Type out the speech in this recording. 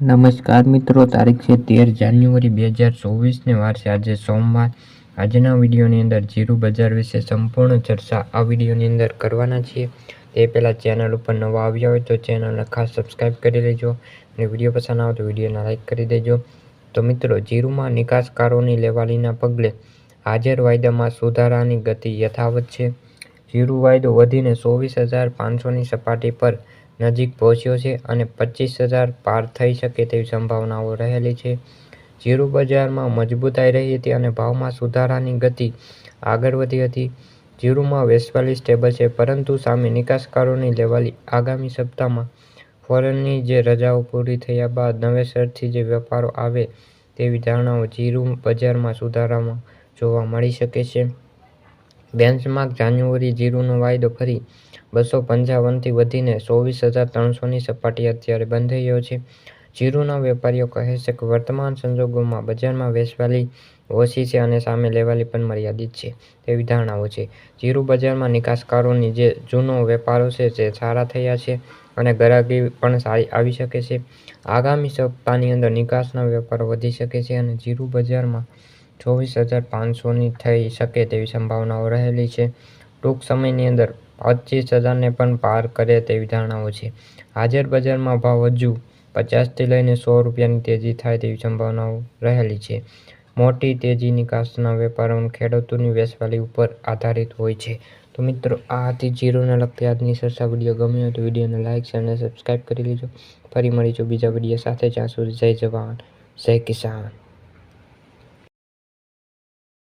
નમસ્કાર મિત્રો, તારીખ છે તેર જાન્યુઆરી બે હજાર ચોવીસને વાર છે. આજે સોમવાર. આજના વિડીયોની અંદર જીરું બજાર વિશે સંપૂર્ણ ચર્ચા આ વિડીયોની અંદર કરવાના છીએ. તે પહેલાં ચેનલ ઉપર નવા આવ્યા હોય તો ચેનલને ખાસ સબસ્ક્રાઈબ કરી લેજો અને વીડિયો પસંદ આવે તો વિડીયોને લાઇક કરી દેજો. તો મિત્રો, જીરુમાં નિકાસકારોની લેવાલીના પગલે હાજર વાયદામાં સુધારાની ગતિ યથાવત છે. જીરું વાયદો વધીને ચોવીસ હજાર પાંચસોની સપાટી પર નજીક પહોંચ્યો છે અને પચીસ હજાર પાર થઈ શકે તેવી સંભાવનાઓ રહેલી છે. જીરું બજારમાં મજબૂતાઈ રહી હતી અને ભાવમાં સુધારાની ગતિ આગળ વધી હતી. ઝીરુમાં વેસવાલી સ્ટેબલ છે, પરંતુ સામે નિકાસકારોની લેવાલી આગામી સપ્તાહમાં ફોરેનની જે રજાઓ પૂરી થયા બાદ નવેસરથી જે વેપારો આવે તેવી ધારણાઓ જીરું બજારમાં સુધારામાં જોવા મળી શકે છે. બેન્ચમાર્ક જાન્યુઆરી જીરુનો વાયદો ફરી બસો પંચાવનથી વધીને ચોવીસ હજાર ત્રણસોની સપાટી અત્યારે બંધ થયો છે. જીરુના વેપારીઓ કહે છે કે વર્તમાન સંજોગોમાં બજારમાં વેચવાલી ઓછી છે અને સામે લેવાલી પણ મર્યાદિત છે તેવી ધારણાઓ છે. જીરું બજારમાં નિકાસકારોની જે જૂનો વેપારો છે તે સારા થયા છે અને ગ્રાહકી પણ સારી આવી શકે છે. આગામી સપ્તાહની અંદર નિકાસના વેપારો વધી શકે છે અને જીરું બજારમાં ચોવીસ હજાર પાંચસોની થઈ શકે તેવી સંભાવનાઓ રહેલી છે. ટૂંક સમયની અંદર પચીસ હજારને પણ પાર કરે તેવી ધારણાઓ છે. હાજર બજારમાં ભાવ હજુ પચાસથી લઈને સો રૂપિયાની તેજી થાય તેવી સંભાવનાઓ રહેલી છે. મોટી તેજી નિકાસના વેપારો ખેડૂતોની વેચવાલી ઉપર આધારિત હોય છે. તો મિત્રો, આ હતી જીરોને લગતી આજની સરસા વીડિયો. ગમ્યો તો વિડીયોને લાઇક શેર અને સબસ્ક્રાઈબ કરી લેજો. ફરી મળીશું બીજા વીડિયો સાથે. જ્યાં સુધી જય જવાન, જય કિસાન.